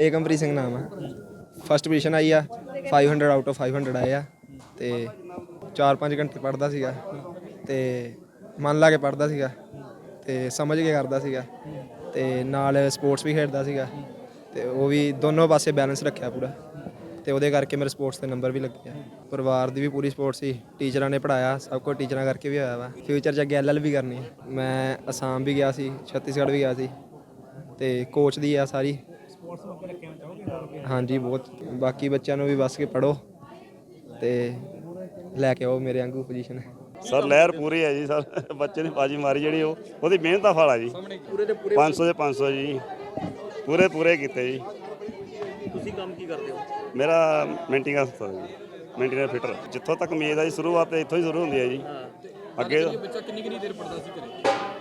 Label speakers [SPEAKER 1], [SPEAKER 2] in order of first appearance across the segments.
[SPEAKER 1] ਏਕਮਪ੍ਰੀਤ ਸਿੰਘ ਨਾਮ ਆ। First position ਆਈ ਆ 500 ਆਊਟ ਆਫ 500 ਆਏ ਆ ਤੇ 4-5 ਘੰਟੇ ਪੜਦਾ ਸੀਗਾ ਤੇ ਮਨ ਲਾ ਕੇ ਪੜਦਾ ਸੀਗਾ ਤੇ ਸਮਝ ਕੇ ਕਰਦਾ ਸੀਗਾ ਤੇ ਨਾਲ ਸਪੋਰਟਸ ਵੀ ਖੇਡਦਾ ਸੀਗਾ ਤੇ ਉਹ ਵੀ ਦੋਨੋਂ ਪਾਸੇ ਬੈਲੈਂਸ ਰੱਖਿਆ ਪੂਰਾ ਤੇ ਉਹਦੇ ਕਰਕੇ ਮੇਰੇ ਸਪੋਰਟਸ ਤੇ ਨੰਬਰ ਵੀ ਲੱਗੇ ਆ। ਪਰਿਵਾਰ ਦੀ ਵੀ ਪੂਰੀ ਸਪੋਰਟ ਸੀ ਟੀਚਰਾਂ ਨੇ ਪੜਾਇਆ ਸਭ ਕੁਝ ਟੀਚਰਾਂ ਕਰਕੇ ਵੀ ਹੋਇਆ ਵਾ। ਫਿਊਚਰ 'ਚ ਅੱਗੇ ਐਲਐਲ ਵੀ ਕਰਨੀ ਮੈਂ ਅਸਾਮ ਵੀ ਗਿਆ ਸੀ ਛੱਤੀਸਗੜ੍ਹ ਵੀ ਗਿਆ ਸੀ ਤੇ ਕੋਚ ਦੀ ਆ ਸਾਰੀ। ਹਾਂਜੀ ਬਹੁਤ। ਬਾਕੀ ਬੱਚਿਆਂ ਨੂੰ ਵੀ ਬਸ ਕੇ ਪੜੋ ਤੇ ਲੈ ਕੇ ਆਓ ਮੇਰੇ ਵਾਂਗੂ ਪੋਜੀਸ਼ਨ
[SPEAKER 2] ਸਰ ਲਹਿਰ ਪੂਰੀ ਹੈ ਜੀ ਸਰ। ਬੱਚੇ ਨੇ ਬਾਜੀ ਮਾਰੀ ਜਿਹੜੀ ਉਹ ਉਹਦੀ ਮਿਹਨਤ ਦਾ ਫਲ ਆ ਜੀ।
[SPEAKER 3] ਪੂਰੇ ਦੇ ਪੂਰੇ
[SPEAKER 2] 500 ਦੇ 500 ਜੀ। ਪੂਰੇ ਪੂਰੇ ਕੀਤੇ ਜੀ।
[SPEAKER 3] ਤੁਸੀਂ ਕੰਮ ਕੀ ਕਰਦੇ ਹੋ?
[SPEAKER 2] ਮੇਰਾ ਮੇਨਟਿੰਗ ਹਸਤਾ ਜੀ। ਮੇਨਟੇਨਰ ਫਿਟਰ ਜਿੱਥੋਂ ਤੱਕ ਉਮੀਦ ਆ ਜੀ ਸ਼ੁਰੂਆਤ ਤੇ ਇੱਥੋਂ ਹੀ ਸ਼ੁਰੂ ਹੁੰਦੀ ਹੈ ਜੀ। ਅੱਗੇ
[SPEAKER 3] ਬੱਚਾ ਕਿੰਨੀ ਕਿੰਨੀ ਦੇਰ ਪੜਦਾ ਸੀ ਘਰੇ?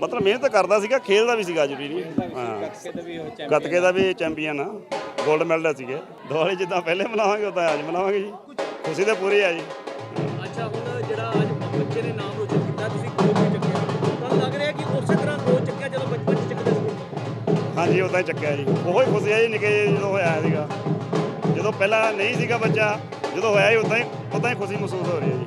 [SPEAKER 2] ਮਤਲਬ ਮਿਹਨਤ ਕਰਦਾ ਸੀਗਾ ਖੇਲਦਾ ਵੀ ਸੀਗਾ ਜੁਰੀ ਨਹੀਂ। ਹਾਂ। ਗੱਤਕੇ ਦਾ ਵੀ ਚੈਂਪੀਅਨ ਆ 골ਡ ਮੈਡਲ ਸੀਗੇ। ਦਿਵਾਲੀ ਜਿੱਦਾਂ ਪਹਿਲੇ ਮਨਾਵਾਂਗੇ ਉਦਾਂ ਅੱਜ ਮਨਾਵਾਂਗੇ ਜੀ। ਖੁਸ਼ੀ ਤੇ ਪੂਰੀ ਆ ਜੀ।
[SPEAKER 3] ਅੱਛਾ ਹੁਣ ਜਿਹੜਾ ਅੱਜ ਬੱਚੇ ਨੇ ਨਾਮ ਰੋਸ਼ਨ ਕੀਤਾ ਤੁਸੀਂ ਗੋਲ ਵੀ ਚੱਕਿਆ। ਤੁਹਾਨੂੰ ਲੱਗ ਰਿਹਾ ਕਿ ਉਸੇ ਤਰ੍ਹਾਂ ਗੋਲ ਚੱਕਿਆ ਜਦੋਂ ਬਚਪਨ ਚ ਚੱਕਦੇ ਸੀ?
[SPEAKER 2] ਹਾਂਜੀ ਉਦਾਂ ਹੀ ਚੱਕਿਆ ਜੀ। ਉਹੋ ਹੀ ਖੁਸ਼ੀ ਆ ਜੀ ਨਿੱਕੇ ਜਿਹੇ ਜਦੋਂ ਹੋਇਆ ਸੀਗਾ। ਜਦੋਂ ਪਹਿਲਾਂ ਨਹੀਂ ਸੀਗਾ ਬੱਚਾ ਜਦੋਂ ਹੋਇਆ ਹੀ ਉਦਾਂ ਹੀ ਉਦਾਂ ਹੀ ਖੁਸ਼ੀ ਮਹਿਸੂਸ ਹੋ ਰਹੀ ਹੈ ਜੀ।